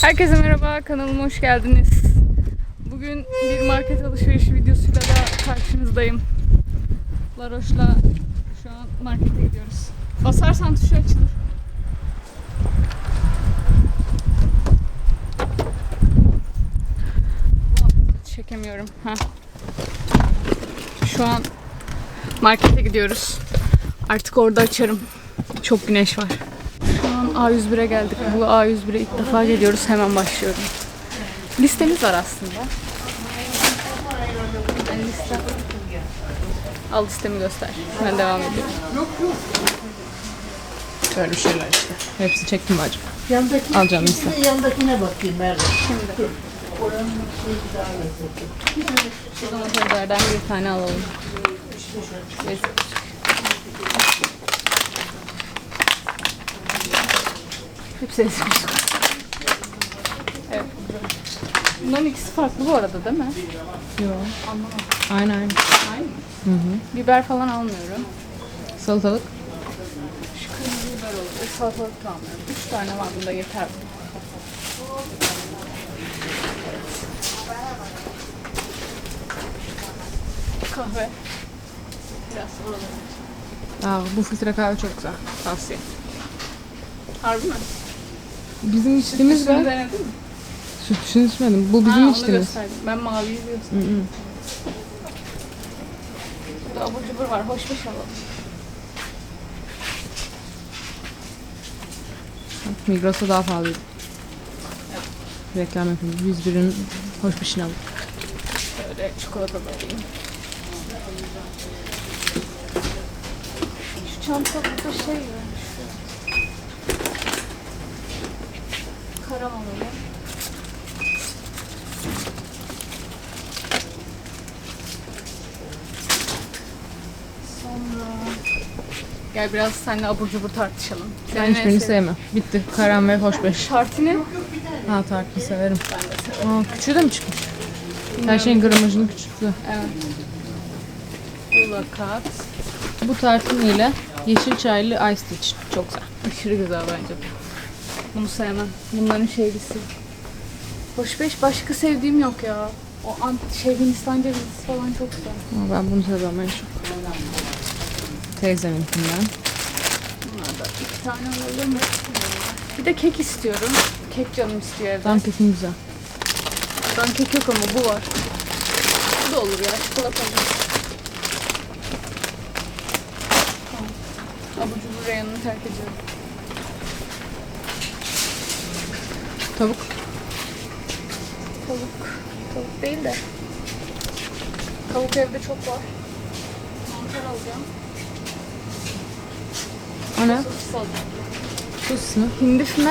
Herkese merhaba, kanalıma hoş geldiniz. Bugün bir market alışverişi videosuyla da karşınızdayım. Laroş'la şu an markete gidiyoruz. Basarsan tuşu açılır. Çekemiyorum. Ha. Şu an markete gidiyoruz. Artık orada açarım. Çok güneş var. An A101'e geldik. Bu A101'e ilk defa geliyoruz. Hemen başlıyorum. Listemiz var aslında. Ben liste. Al listemi göster. Ben devam ediyorum. Böyle şeyler işte. Hepsi çektim bacım. Yandaki, Alacağım liste. Yandakine bakayım Merve. Şimdi. Şu domateslerden bir tane alalım. Evet. Hepsi. Evet. Bunların ikisi farklı bu arada değil mi? Yok. Aynen aynen. Aynı mı? Biber falan almıyorum. Salatalık. Şu kırmızı biber olur. Salatalık da almıyorum. Üç tane var bunda yeter. Kahve. Biraz oralara. Aa, bu filtre kahve çok güzel. Tavsiye. Harbi mi? Bizim içtiğimiz var. denedin mi? İçmedim. Bu Ha, bizim onu içtiğimiz. gösterdim. Ben maviyi. Hı hı. Burada abur cubur var. Hoş beş alalım. Migros'ta daha pahalıydı. Reklam yapayım. 101'in hoş bir şey aldım. Şöyle çikolata da alayım. Şu çantalıkta şey var. Karam alalım. Sonra... Gel biraz seninle abur cubur tartışalım. Ben hiçbirini sevmem. Bitti. Karam ve hoş beş. Tartini Ha tartını severim. ben de severim. Aa, küçüğü de mi çıkmış? Her şeyin gramajını küçülttü. Evet. Ulakat. Bu tartın ile yeşil çaylı ice tea. Çok güzel. Aşırı güzel bence. Bunu sevmem. Bunların şeylisi. Hoş beş başka sevdiğim yok ya. O an şey Hindistan cevizlisi falan çok güzel. Ama ben bunu seviyorum en çok. Teyzeminkinden. Bunlardan iki tane alalım. Bir de kek istiyorum. Kek canım istiyor evde. Tam kesin güzel. Ben kek yok ama bu var. Bu da olur ya. Çikolatalı. Tamam. Abur cubur reyonunu terk ediyorum. Tavuk. Tavuk. Tavuk değil de. Tavuk evde çok var. Mantar alacağım. O ne? Sosis alacağım. Sus mu? Hindif mi?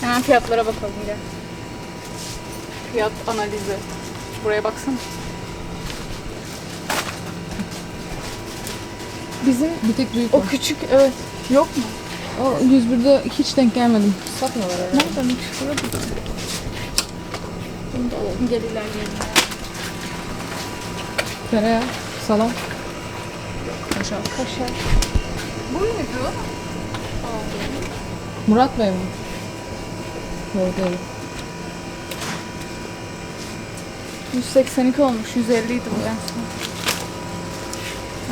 Hemen fiyatlara bakalım gel. Fiyat analizi. Buraya baksana. Bizim Bir tek büyük o var. küçük evet. Yok mu? O 101'de hiç denk gelmedim. Satmıyorlar herhalde. Nereden çıkıyor? Bunu da alalım. Gel ilerleyelim. Tereyağı, salam. Kaşar. Kaşar. Bu muydu? Murat Bey mi? Yok değil. 182 olmuş. 150 idi bu en son.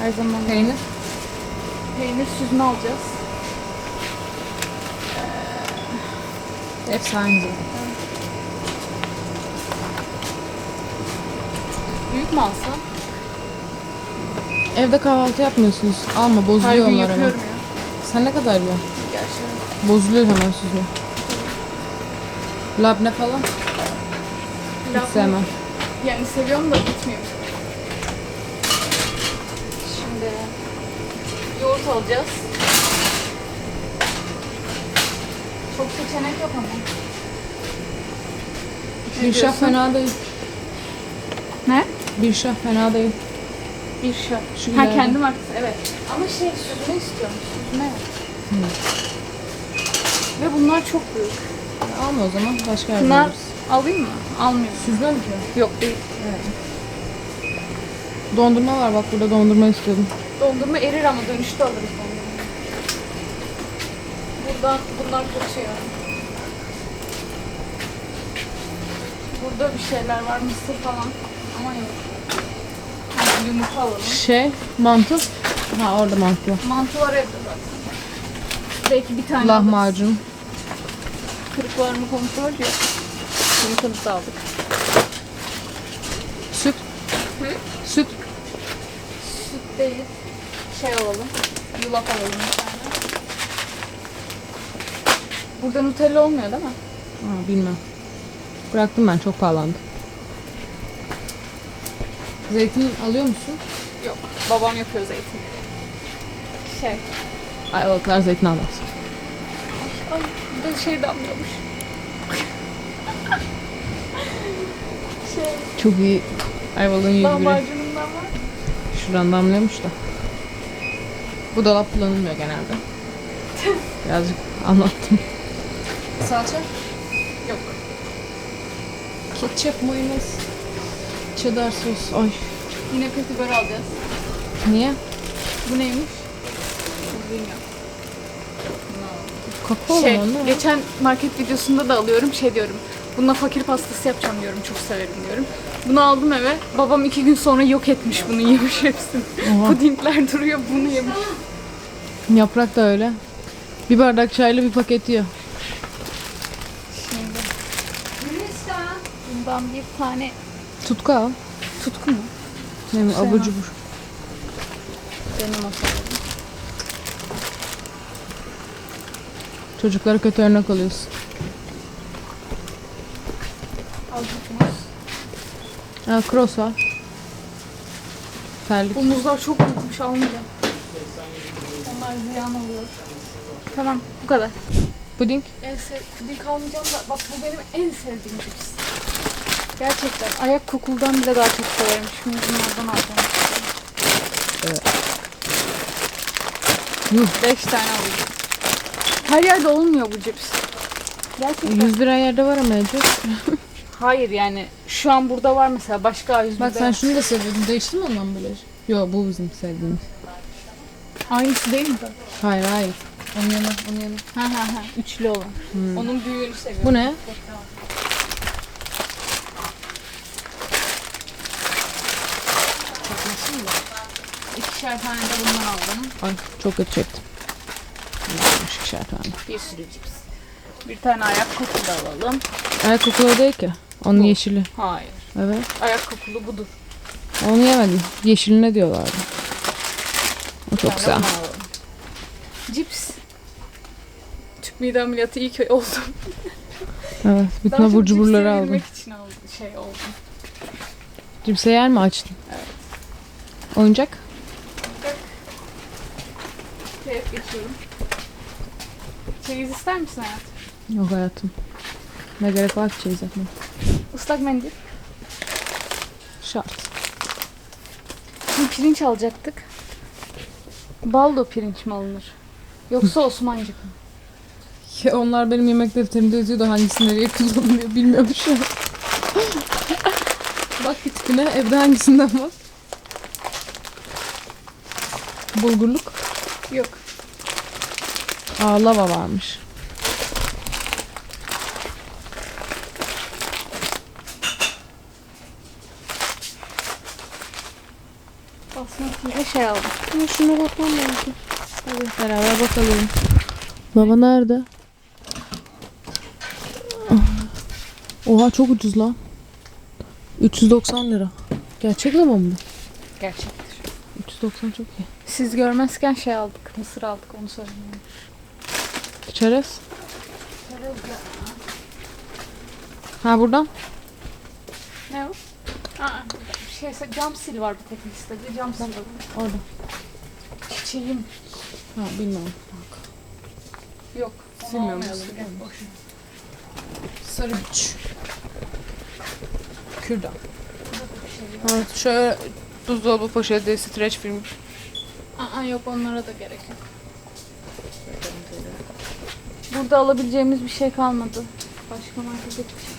Her zaman. Peynir. Peynir süzme alacağız. Aynı. Büyük mü alsam? Evde kahvaltı yapmıyorsunuz. Alma Her bozuluyor gün onlar hemen. yapıyorum ya. Sen ne kadar yiyorsun? Gerçi. Bozuluyor hemen süzme. Labne falan hiç Laf- sevmem. Yani seviyorum da gitmiyor. Şimdi yoğurt alacağız. Çok seçenek yok ama. Ne Bir şah diyorsun? fena değil. Ne? Bir şah fena değil. Bir şah. Şu Ha ileride. kendi markası evet. Ama şey süzme istiyorum. Süzme. Ve bunlar çok büyük. Alma o zaman başka yerden Bunlar alırız. alayım mı? Almıyorum. Süzme mi ki? Yok değil. Dondurma var bak burada dondurma istiyordum. Dondurma erir ama dönüşte alırız dondurma. Buradan bunlar kötü burada bir şeyler var. Mısır falan. Ama yok. Yani yumurta alalım. Şey, mantı. Ha orada mantı var. Mantı var evde zaten. Belki bir tane alırız. Lahmacun. Kırık var mı kontrol yok. Yumurtamızı da aldık. Süt. Hı? Süt. Süt değil. Şey alalım. Yulaf alalım bir tane. Burada Nutella olmuyor değil mi? Ha, bilmem. Bıraktım ben çok pahalandı. Zeytin alıyor musun? Yok. Babam yapıyor zeytin. Şey. Ayvalıklar zeytin almaz. Ay burada şey damlıyormuş. şey. Çok iyi. Ayvalık'ın yüz biri. Lahmacunundan var. Şuradan damlıyormuş da. Bu dolap kullanılmıyor genelde. Birazcık anlattım. Salça? Ketçap, mayonez, cheddar sos. Ay. Yine kötü alacağız. Niye? Bu neymiş? Bilmiyorum. Kakao Şey, olan ne? geçen market videosunda da alıyorum şey diyorum. Bununla fakir pastası yapacağım diyorum. Çok severim diyorum. Bunu aldım eve. Babam iki gün sonra yok etmiş bunu yemiş hepsini. Oha. Pudingler duruyor bunu yemiş. Yaprak da öyle. Bir bardak çayla bir paket yiyor. Şimdi. Bundan bir tane Tutku al. tutku mu? Ne mi? Abur cubur. Benim masalarım. Çocuklara kötü örnek oluyorsun. Azıcık Ha, cross var. Terlik. Bu muzlar çok büyükmüş almayacağım. Onlar ziyan oluyor. Tamam bu kadar. Puding. En sev puding almayacağım da bak bu benim en sevdiğim cips. Gerçekten ayak kokuldan bile daha çok severim. Şimdi bunlardan alacağım. Yuh. 5 tane alacağım. Her yerde olmuyor bu cips. Gerçekten. 100 lira yerde var ama Ece. Hayır yani şu an burada var mesela başka 100 Bak sen şunu da seviyordun. Değişti mi ondan böyle? Yo bu bizim sevdiğimiz. Aynısı değil mi? Hayır hayır. Onun yanı, onun yanı. Ha ha ha. Üçlü olan. Hmm. Onun büyüğünü seviyorum. Bu ne? İkişer tane de bundan aldım. Ay çok kötü çektim. Yanlış işaret verdim. Bir sürü cips. Bir tane ayak koku da alalım. Ayak kokulu değil ki. Onun Bu. yeşili. Hayır. Evet. Ayak kokulu budur. Onu yemedim. Yeşiline diyorlardı. O çok tane güzel. Cips. Tüp mide ameliyatı iyi ki oldum. Evet. Bütün abur cuburları aldım. için aldım, şey oldum. Cipse yer mi açtın? Evet. Oyuncak? Keyif geçiyorum. Çeyiz ister misin hayatım? Yok hayatım. Ne gerek var ki çeyiz yapmaya? Islak mendil. Şart. Şimdi pirinç alacaktık. Baldo pirinç mi alınır? Yoksa Osmancık mı? Ya onlar benim yemek defterimde yazıyor da hangisi nereye kullanılıyor bilmiyorum şu an. bak bir tipine evde hangisinden var? Bulgurluk. Yok. Aa lava varmış. Basmatiyle şey aldım. Ya şuna bakmam lazım. Hadi beraber bakalım. Lava nerede? Oha çok ucuz lan. 390 lira. Gerçek lava mı bu? Gerçektir. 390 çok iyi. Siz görmezken şey aldık. Mısır aldık onu söyleyeyim. Çerez. Ha buradan. Ne o? Aa, şey, cam sil var bir tek listede. Cam sil. Orada. Çiçeğim. Ha bilmem. Yok. Onu Silmiyor almayalım. musun? Gel, boş. Sarı güç. Kürdan. şey Evet şöyle buzdolabı poşeti streç film. Aa, yok onlara da gerek yok. Burada alabileceğimiz bir şey kalmadı. Başka markete hiçbir şey.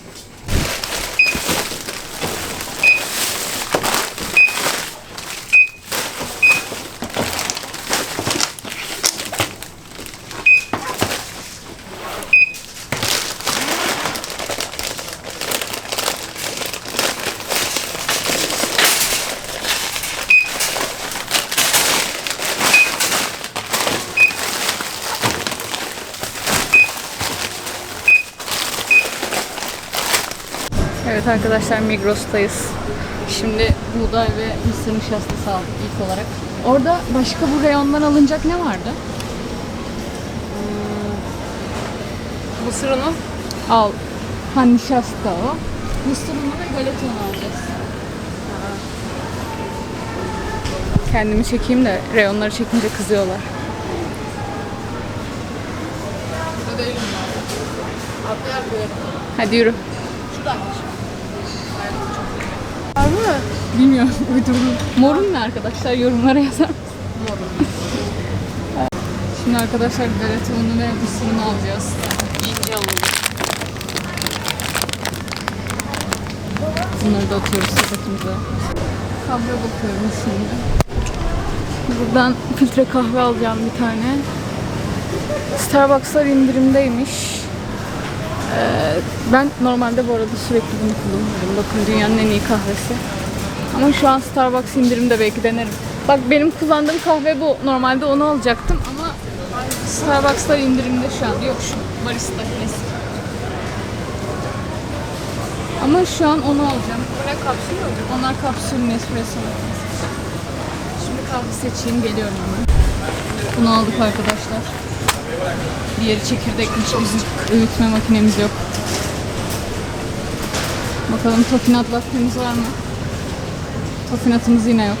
Evet arkadaşlar Migros'tayız. Şimdi buğday ve mısır nişastası aldık ilk olarak. Orada başka bu reyondan alınacak ne vardı? Mısır unu. Al. Ha nişasta o. Mısır unu ve galeta unu alacağız. Kendimi çekeyim de reyonları çekince kızıyorlar. Hadi yürü. Var mı? Bilmiyorum. Uydurdum. Morun ne arkadaşlar? Yorumlara yazar mısın? Şimdi arkadaşlar galeta unu ve mısır unu alacağız. İnce alalım. Bunları da atıyoruz sepetimize. Kahve bakıyorum şimdi. Buradan filtre kahve alacağım bir tane. Starbucks'lar indirimdeymiş. Ee, ben normalde bu arada sürekli bunu kullanıyorum. Bakın dünyanın en iyi kahvesi. Ama şu an Starbucks indirimde belki denerim. Bak benim kullandığım kahve bu. Normalde onu alacaktım ama Starbucks'lar indirimde şu an. Yok şu barista klasik. Ama şu an onu alacağım. Bu ne kapsül mü? Onlar kapsül Nespresso. Şimdi kahve seçeyim geliyorum hemen. Bunu aldık arkadaşlar. Diğeri çekirdekmiş. Bizim öğütme makinemiz yok. Bakalım tofinat vaktimiz var mı? Tofinatımız yine yok.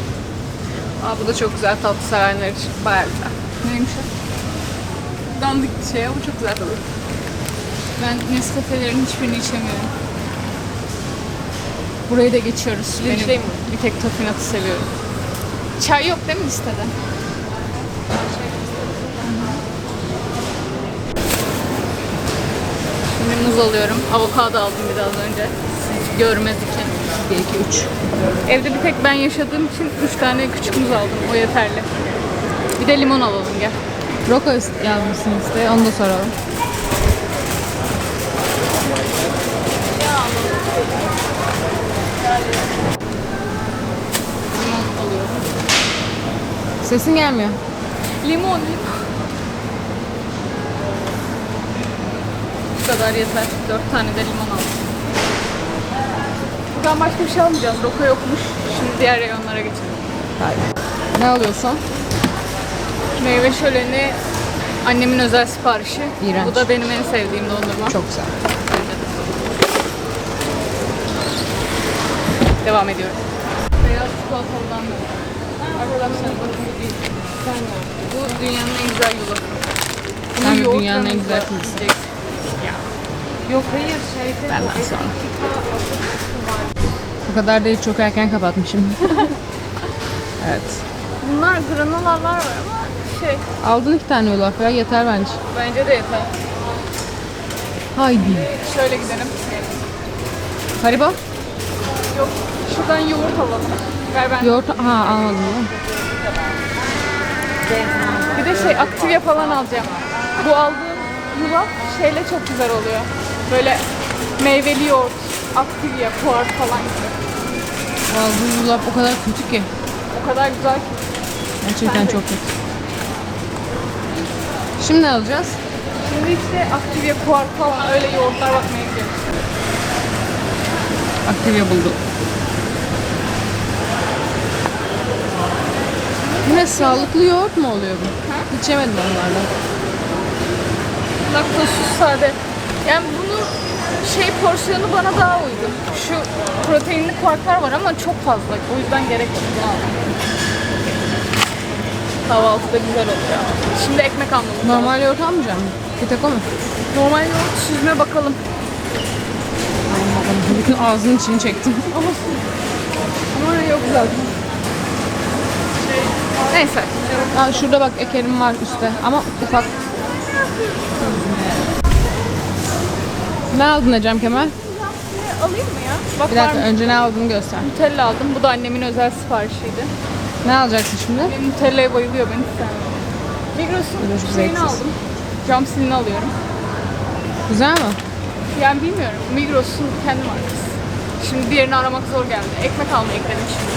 Aa bu da çok güzel tatlı sevenler için. Bayağı güzel. Neymiş o? Dandik bir şey ama çok güzel tadı. Ben Nescafe'lerin hiçbirini içemiyorum. Burayı da geçiyoruz. Benim mi? bir tek tofinatı seviyorum. Çay yok değil mi listede? Şimdi muz alıyorum. Avokado aldım bir az önce. Siz görmez için. 1, 2, 3. Evde bir tek ben yaşadığım için 3 tane küçük muz aldım. O yeterli. Bir de limon alalım gel. Roko yazmışsın işte. Onu da soralım. Limon alıyorum. Sesin gelmiyor. Limon, limon. Bu kadar yeter. Dört tane de limon aldım. Buradan başka bir şey almayacağız. Roka yokmuş. Şimdi diğer reyonlara geçelim. Hayır. Ne alıyorsun? Meyve şöleni annemin özel siparişi. İğrenç. Bu da benim en sevdiğim dondurma. Çok güzel. Devam ediyorum. Beyaz çikolatalıdan da. Arkadaşlar bakın bu değil. Bu dünyanın en güzel yulafı. Sen dünyanın en güzel kızısın. Yok hayır şeyde Benden sonra. Bu kadar değil çok erken kapatmışım. evet. Bunlar granolalar var ama şey Aldın iki tane yulaf ya yeter bence. bence de yeter. Haydi. Şöyle gidelim. Haribo? Yok şuradan yoğurt alalım. Ver ben. Yoğurt ha almadım mi? Bir de şey aktivya falan alacağım. Bu aldığım yulaf şeyle çok güzel oluyor. Böyle meyveli yoğurt, aktivya, puar falan gibi. Vallahi bu yulaf o kadar kötü ki. O kadar güzel ki. Gerçekten Ben de. çok kötü. Şimdi ne alacağız? Şimdi işte aktivya, puar falan öyle yoğurtlar bakmaya gidiyoruz. Aktivya buldum. Yine sağlıklı yoğurt mu oluyor bu? Hiç yemedim onlardan. Laktozsuz sade. Yani bunun şey porsiyonu bana daha uygun. Şu proteinli kuarklar var ama çok fazla. O yüzden gerek yok. Bunu aldım. Kahvaltıda güzel oluyor. Şimdi ekmek almamız lazım. Normal yoğurt almayacağım? Bir tek o mu? Normal yoğurt süzme bakalım. Bütün ağzının içini çektim. Ama yok zaten. Neyse. Aa, şurada bak ekerim var üstte ama ufak. Ne aldın Ecem Kemal? Alayım mı ya? Bak Bir var dakika mı? önce ne aldığını göster. Nutella aldım. Bu da annemin özel siparişiydi. Ne alacaksın şimdi? Benim Nutella'ya bayılıyor ben istemiyorum. Migros'un Migros'un şeyini aldım. Cam silini alıyorum. Güzel mi? Yani bilmiyorum. Migros'un kendi markası. Şimdi diğerini aramak zor geldi. Ekmek almaya gidelim şimdi.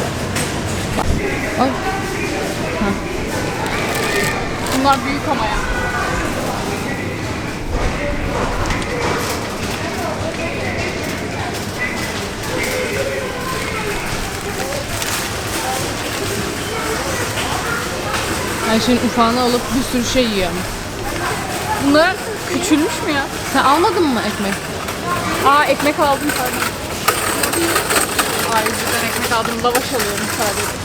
Ay. Bunlar büyük ama ya. Her şeyin ufağını alıp bir sürü şey yiyor. Bunlar küçülmüş mü ya? Sen almadın mı ekmek? Aa ekmek aldım pardon. Aa yüzünden ekmek aldım. Lavaş alıyorum sadece.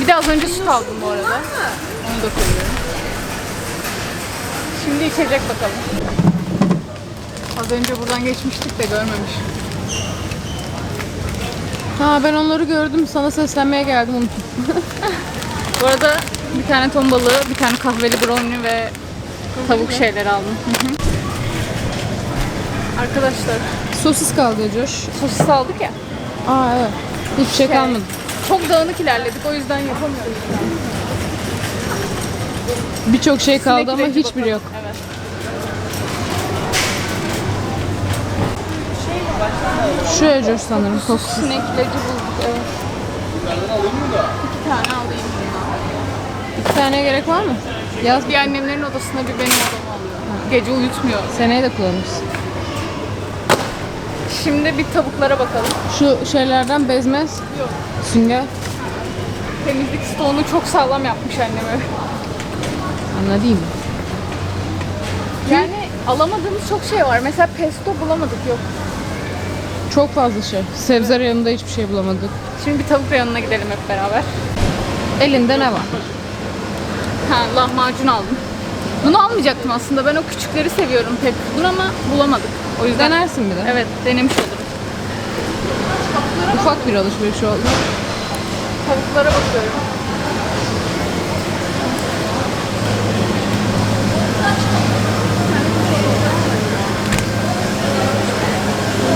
Bir de az önce süt aldım bu arada. Onu da koyuyorum. Şimdi içecek bakalım. Az önce buradan geçmiştik de görmemişim. Ha ben onları gördüm. Sana seslenmeye geldim unuttum. Bu arada bir tane ton balığı, bir tane kahveli brownie ve tavuk şeyleri aldım. Hı hı. Arkadaşlar Sosis kaldı Coş. sosis aldık ya. Aa evet. Hiçbir şey Şey, kalmadı. Çok dağınık ilerledik o yüzden yapamıyoruz. Birçok şey kaldı ama ilacı hiçbiri bakalım. yok. Evet. Şu Coş sanırım. Sosis. Sinek ilacı bulduk evet. İki tane alayım. Tane gerek var mı? Yaz Bir annemlerin odasına bir benim odama alıyor. Gece uyutmuyor. Seneye de kullanırız. Şimdi bir tavuklara bakalım. Şu şeylerden bezmez. Yok. Sünger. Temizlik stoğunu çok sağlam yapmış annem. Anladın mı? Yani alamadığımız çok şey var. Mesela pesto bulamadık yok. Çok fazla şey. Sebze reyonunda hiçbir şey bulamadık. Şimdi bir tavuk reyonuna gidelim hep beraber. Elinde ne var? Ha lahmacun aldım. Bunu almayacaktım aslında. Ben o küçükleri seviyorum pek. Bunu ama bulamadık. O yüzden Denersin bir de. evet denemiş olurum. Ufak bir alışveriş oldu. Tavuklara bakıyorum.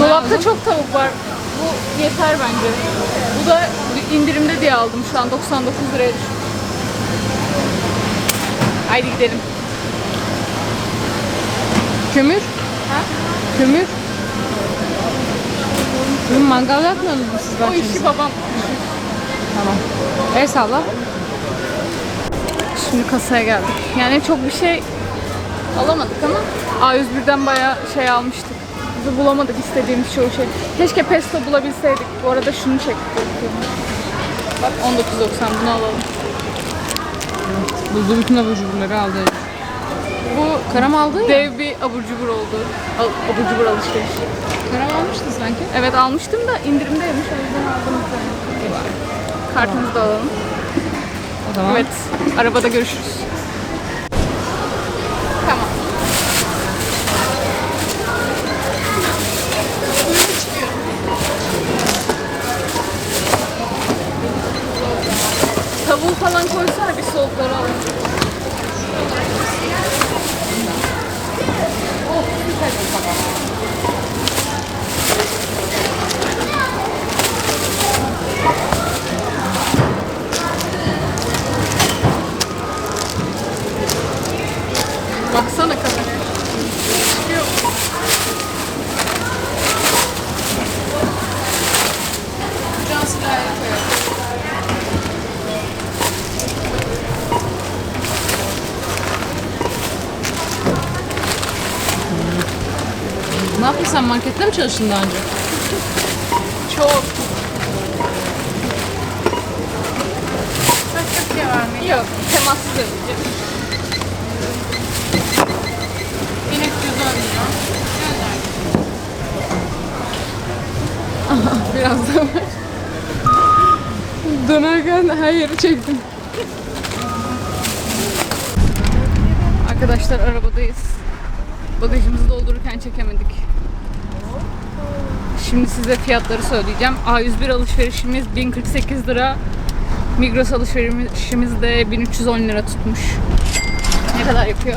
Dolapta çok tavuk var. Bu yeter bence. Bu da indirimde diye aldım şu an 99 liraya düştü. Haydi gidelim. Kömür. Ha? Kömür. Bugün mangal yapmıyorsunuz mu siz O bahçenizde? işi babam. Tamam. El salla. Şimdi kasaya geldik. Yani çok bir şey alamadık ama A101'den bayağı şey almıştık. Biz bulamadık istediğimiz çoğu şey. Keşke pesto bulabilseydik. Bu arada şunu çektik. Bak 19.90 bunu alalım. Bulduğu bütün abur cuburları aldı. Bu Karam aldın ya. dev bir abur cubur oldu. Al- Abur cubur alışveriş. Karam almıştın sanki. Evet almıştım da indirimdeymiş o yüzden aldım. Kartımızı da alalım. O zaman Evet arabada görüşürüz. Tamam. Tavuğu falan koysana bir soğukları alalım. Baksana kameraya. Çıkıyor. Can silahı koyalım. ne yaptın sen markette mi çalıştın daha önce? Çok. Başka bir şey var mı? Yok. Temassız ödeyeceğim. 1310 lira. Biraz da var. Dönerken her yeri çektim. Arkadaşlar arabadayız. Bagajımızı doldururken çekemedik. Şimdi size fiyatları söyleyeceğim. A101 alışverişimiz 1048 lira. Migros alışverişimiz de 1310 lira tutmuş. Ne kadar yapıyor?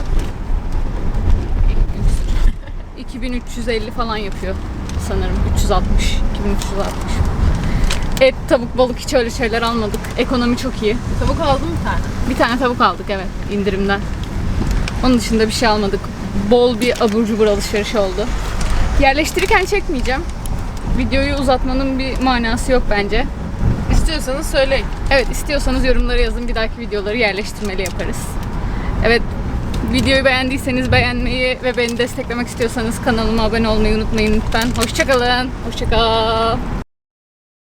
2350 falan yapıyor sanırım. 360, 2360. Et, tavuk, balık hiç öyle şeyler almadık. Ekonomi çok iyi. Tavuk aldın mı tane? Bir tane tavuk aldık evet indirimden. Onun dışında bir şey almadık. Bol bir abur cubur alışverişi oldu. Yerleştirirken çekmeyeceğim. Videoyu uzatmanın bir manası yok bence. İstiyorsanız söyleyin. Evet istiyorsanız yorumlara yazın. Bir dahaki videoları yerleştirmeli yaparız. Evet videoyu beğendiyseniz beğenmeyi ve beni desteklemek istiyorsanız kanalıma abone olmayı unutmayın lütfen. Hoşçakalın. Hoşçakal.